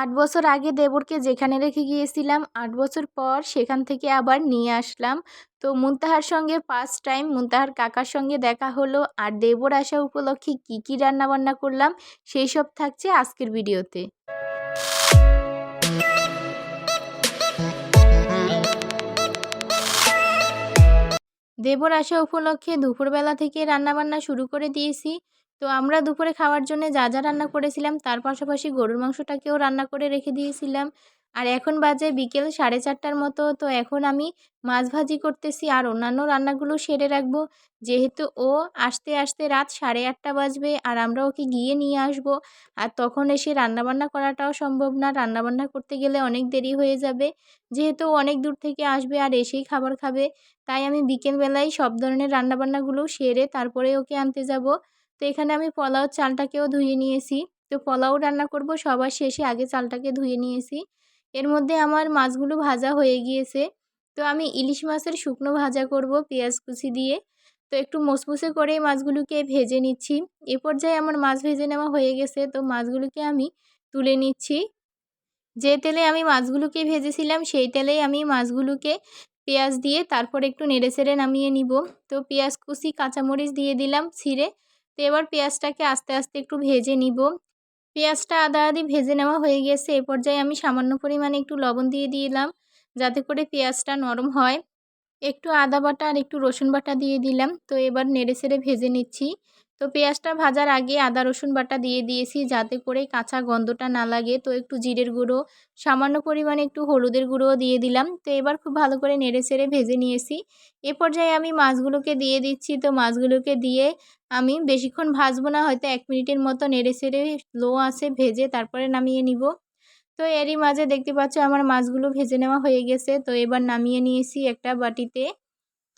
আট বছর আগে দেবরকে যেখানে রেখে গিয়েছিলাম, আট বছর পর সেখান থেকে আবার নিয়ে আসলাম। তো মুনতাহার সঙ্গে ফার্স্ট টাইম মুনতাহার কাকার সঙ্গে দেখা হলো আর দেবর আসা উপলক্ষে কী কী রান্নাবান্না করলাম, সেই সব থাকছে আজকের ভিডিওতে। দেবর আসা উপলক্ষে দুপুরবেলা থেকে রান্নাবান্না শুরু করে দিয়েছি। তো আমরা দুপুরে খাওয়ার জন্য যা যা রান্না করেছিলাম, তার পাশাপাশি গরুর মাংসটাকেও রান্না করে রেখে দিয়েছিলাম। আর এখন বাজে বিকেল সাড়ে চারটার মতো, তো এখন আমি মাছ ভাজি করতেছি আর অন্যান্য রান্নাগুলো সেরে রাখব। যেহেতু ও আসতে আসতে রাত সাড়ে আটটা বাজবে আর আমরা ওকে গিয়ে নিয়ে আসব, আর তখন এসে রান্নাবান্না করাটাও সম্ভব না। রান্নাবান্না করতে গেলে অনেক দেরি হয়ে যাবে। যেহেতু অনেক দূর থেকে আসবে আর এসেই খাবার খাবে, তাই আমি বিকেলবেলায় সব ধরনের রান্নাবান্নাগুলো সেরে তারপরে ওকে আনতে যাব। তো এখানে আমি পোলাও চালটাকেও ধুয়ে নিয়েছি। তো পোলাও রান্না করব, সবার শেষে আগে চালটাকে ধুয়ে নিয়েছি। এর মধ্যে আমার মাছগুলো ভাজা হয়ে গিয়েছে। তো আমি ইলিশ মাছের শুকনো ভাজা করব পেঁয়াজ কুচি দিয়ে। তো একটু মসমুসে করে মাছগুলোকে ভেজে নিচ্ছি। এ পর্যায়ে আমার মাছ ভেজে নেওয়া হয়ে গেছে। তো মাছগুলোকে আমি তুলে নিচ্ছি। যে তেলে আমি মাছগুলোকে ভেজেছিলাম, সেই তেলেই আমি মাছগুলোকে পেঁয়াজ দিয়ে তারপর একটু নেড়ে চেড়ে নামিয়ে নিব। তো পেঁয়াজ কুচি, কাঁচামরিচ দিয়ে দিলাম ছিঁড়ে। তো এবার পেঁয়াজটাকে আস্তে আস্তে একটু ভেজে নিব। পেঁয়াজটা আদা আদি ভেজে নেওয়া হয়ে গেছে। এ পর্যায়ে আমি সামান্য পরিমাণে একটু লবণ দিয়ে দিলাম, যাতে করে পেঁয়াজটা নরম হয়। একটু আদা বাটা আর একটু রসুন বাটা দিয়ে দিলাম। তো এবার নেড়ে ছেড়ে ভেজে নিচ্ছি। তো পেঁয়াজটা ভাজার আগে আদা, রসুন বাটা দিয়ে দিয়েছি যাতে করে কাঁচা গন্ধটা না লাগে। তো একটু জিরের গুঁড়ো, সামান্য পরিমাণে একটু হলুদের গুঁড়োও দিয়ে দিলাম। তো এবার খুব ভালো করে নেড়ে ছেড়ে ভেজে নিয়েছি। এ পর্যায়ে আমি মাছগুলোকে দিয়ে দিচ্ছি। তো মাছগুলোকে দিয়ে আমি বেশিক্ষণ ভাজবো না, হয়তো এক মিনিটের মতো নেড়ে ছেড়ে লো আছে ভেজে তারপরে নামিয়ে নিব। তো এরই মাঝে দেখতে পাচ্ছ আমার মাছগুলো ভেজে নেওয়া হয়ে গেছে। তো এবার নামিয়ে নিয়েছি একটা বাটিতে।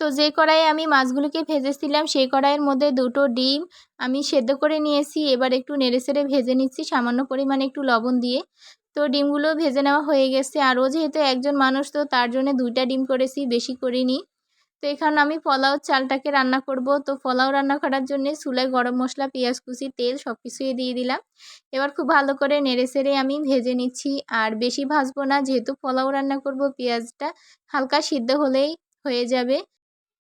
তো যে কড়াইয়ে আমি মাছগুলোকে ভেজেছিলাম, সেই কড়াইয়ের মধ্যে দুটো ডিম আমি সেদ্ধ করে নিয়েছি। এবার একটু নেড়েচেড়ে ভেজে নিচ্ছি, সামান্য পরিমাণে একটু লবণ দিয়ে। তো ডিমগুলো ভেজে নেওয়া হয়ে গেছে। আরও যেহেতু একজন মানুষ, তো তার জন্য দুইটা ডিম করেছি, বেশি করিনি। তো এখানে আমি পোলাও চালটাকে রান্না করব। তো পোলাও রান্না করার জন্য চুলায় গরম মশলা, পেঁয়াজ কুচি, তেল সব কিছুই দিয়ে দিলাম। এবার খুব ভালো করে নেড়ে সেড়ে আমি ভেজে নিচ্ছি। আর বেশি ভাজবো না, যেহেতু পোলাও রান্না করব, পেঁয়াজটা হালকা সিদ্ধ হলেই হয়ে যাবে।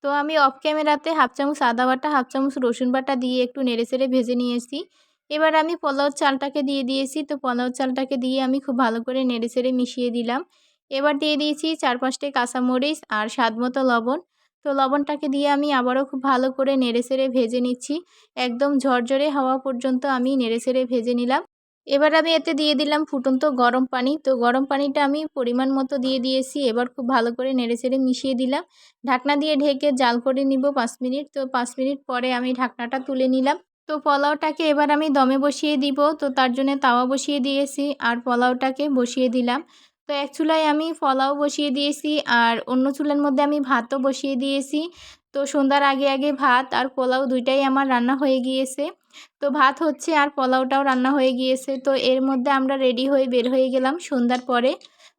তো আমি অফ ক্যামেরাতে হাফ চামচ আদা বাটা হাফ চামচ রসুন বাটা দিয়ে একটু নেড়ে চেড়ে ভেজে নিয়েছি। এবার আমি পোলাও চালটাকে দিয়ে দিয়েছি। তো পোলাও চালটাকে দিয়ে আমি খুব ভালো করে নেড়ে চেড়ে মিশিয়ে দিলাম। এবার দিয়ে দিয়েছি চার পাঁচটি কাঁচামরিচ আর স্বাদ মতো লবণ। তো লবণটাকে দিয়ে আমি আবারও খুব ভালো করে নেড়ে চেড়ে ভেজে নিচ্ছি। একদম ঝরঝরে হওয়া পর্যন্ত আমি নেড়ে চেড়ে ভেজে নিলাম। এবার আমি এতে দিয়ে দিলাম ফুটন্ত গরম পানি। তো গরম পানিটা আমি পরিমাণ মতো দিয়ে দিয়েছি। এবার খুব ভালো করে নেড়ে চেড়ে মিশিয়ে দিলাম। ঢাকনা দিয়ে ঢেকে জাল করে নিব পাঁচ মিনিট। তো পাঁচ মিনিট পরে আমি ঢাকনাটা তুলে নিলাম। তো পোলাওটাকে এবার আমি দমে বসিয়ে দিব। তো তার জন্য তাওয়া বসিয়ে দিয়েছি আর পোলাওটাকে বসিয়ে দিলাম। তো এক চুলায় আমি পোলাও বসিয়ে দিয়েছি আর অন্য চুলার মধ্যে আমি ভাতও বসিয়ে দিয়েছি। তো সন্ধ্যার আগে আগে ভাত আর পোলাও দুইটাই আমার রান্না হয়ে গিয়েছে। তো ভাত হচ্ছে আর পোলাওটাও রান্না হয়ে গিয়েছে। তো এর মধ্যে আমরা রেডি হয়ে বের হয়ে গেলাম সন্ধ্যার পরে।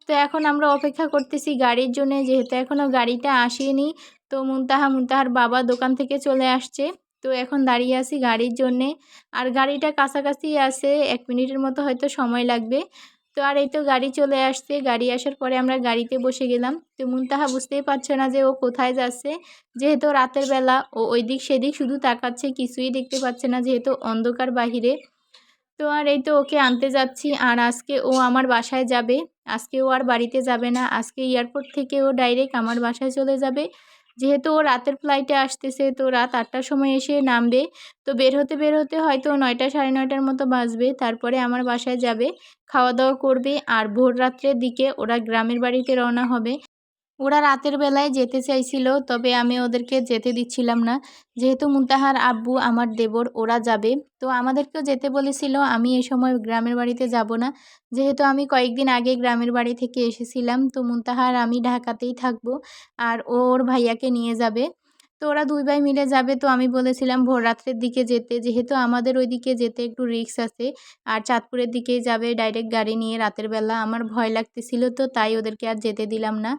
তো এখন আমরা অপেক্ষা করতেছি গাড়ির জন্য, যেহেতু এখনও গাড়িটা আসেনি। তো মুনতাহা মুনতাহার বাবা দোকান থেকে চলে আসছে। তো এখন দাঁড়িয়ে আছি গাড়ির জন্যে। আর গাড়িটা কাছাকাছি আছে, এক মিনিটের মতো হয়তো সময় লাগবে। তো আর এই তো গাড়ি চলে আসছে। গাড়ি আসার পরে আমরা গাড়িতে বসে গেলাম। তো মুনতাহা বুঝতেই পারছে না যে ও কোথায় যাচ্ছে। যেহেতু রাতের বেলা ও ওই দিক সেদিক শুধু তাকাচ্ছে, কিছুই দেখতে পাচ্ছে না যেহেতু অন্ধকার বাহিরে। তো আর এই তো ওকে আনতে যাচ্ছি। আর আজকে ও আমার বাসায় যাবে। আজকে ও আর বাড়িতে যাবে না। আজকে এয়ারপোর্ট থেকে ও ডাইরেক্ট আমার বাসায় চলে যাবে। যেহেতু ও রাতের ফ্লাইটে আসতেছে, তো রাত আটটার সময় এসে নামবে। তো বের হতে বের হতে হয়তো নয়টা সাড়ে নয়টার মতো বাজবে। তারপরে আমার বাসায় যাবে খাওয়া দাওয়া করবে। আর ভোর রাত্রের দিকে ওরা গ্রামের বাড়িতে রওনা হবে। ওরা রাতের বেলায় যেতে চাইছিল, তবে আমি ওদেরকে যেতে দিচ্ছিলাম না। যেহেতু মুন্তাহার আব্বু আমার দেবর, ওরা যাবে। তো আমাদেরকেও যেতে বলেছিল, আমি এ সময় গ্রামের বাড়িতে যাব না। যেহেতু আমি কয়েকদিন আগে গ্রামের বাড়ি থেকে এসেছিলাম, তো মুন্তাহার আমি ঢাকাতেই থাকব, আর ওর ভাইয়াকে নিয়ে যাবে। তো ওরা দুই ভাই মিলে যাবে। তো আমি বলেছিলাম ভোর রাত্রের দিকে যেতে। যেহেতু আমাদের ওই দিকে যেতে একটু রিস্ক আছে, আর চাঁদপুরের দিকেই যাবে ডাইরেক্ট গাড়ি নিয়ে রাতের বেলা। আমার ভয় লাগতেছিল তো, তাই ওদেরকে আর যেতে দিলাম না।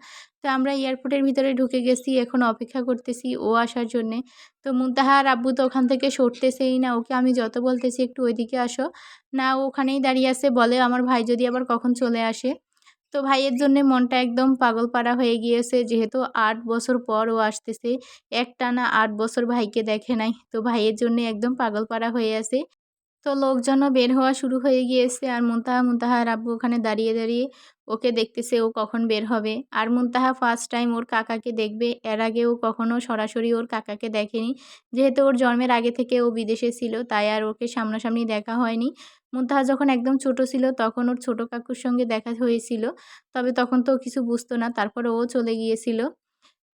তো আমরা এয়ারপোর্টের ভিতরে ঢুকে গেছি, এখন অপেক্ষা করতেছি ও আসার জন্যে। তো মুন্তাহার আব্বু তো ওখান থেকে সরতেছেই না, ওকে আমি যত বলতেছি একটু ওইদিকে আসো। না ওখানেই দাঁড়িয়ে আছে, বলে আমার ভাই যদি আবার কখন চলে আসে। তো ভাইয়ের জন্য মনটা একদম পাগল পাড়া হয়ে গিয়েছে। যেহেতু আট বছর পর ও আসতেছে, একটানা আট বছর ভাইকে দেখে নাই। তো ভাইয়ের জন্য একদম পাগল পাড়া হয়ে আছে। তো লোকজনও বের হওয়া শুরু হয়ে গিয়েছে আর মুন্তাহা মুন্তাহা আব্বু ওখানে দাঁড়িয়ে দাঁড়িয়ে ওকে দেখতেছে ও কখন বের হবে। আর মুনতাহা ফার্স্ট টাইম ওর কাকাকে দেখবে, এর আগে ও কখনো সরাসরি ওর কাকাকে দেখেনি। যেহেতু ওর জন্মের আগে থেকে ও বিদেশে ছিল, তাই আর ওকে সামনাসামনি দেখা হয়নি। মুনতাহা যখন একদম ছোট ছিল, তখন ওর ছোট কাকুর সঙ্গে দেখা হয়েছিল। তবে তখন তো কিছু বুঝতো না, তারপরে ও চলে গিয়েছিল।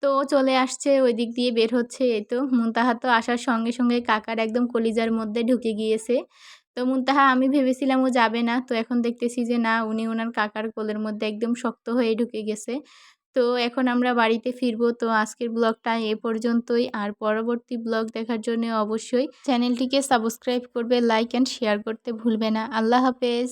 তো ও চলে আসছে, ওই দিক দিয়ে বের হচ্ছে, এই তো। মুনতাহা তো আসার সঙ্গে সঙ্গে কাকার একদম কলিজার মধ্যে ঢুকে গিয়েছে। তো মুনতাহা, আমি ভেবেছিলাম ও যাবে না। তো এখন দেখতেছি যে না, উনি ওনার কাকার কোলের মধ্যে একদম শক্ত হয়ে ঢুকে গেছে। তো এখন আমরা বাড়িতে ফিরবো। তো আজকের ব্লগটা এ পর্যন্তই। আর পরবর্তী ব্লগ দেখার জন্য অবশ্যই চ্যানেলটিকে সাবস্ক্রাইব করবে, লাইক অ্যান্ড শেয়ার করতে ভুলবে না। আল্লাহ হাফেজ।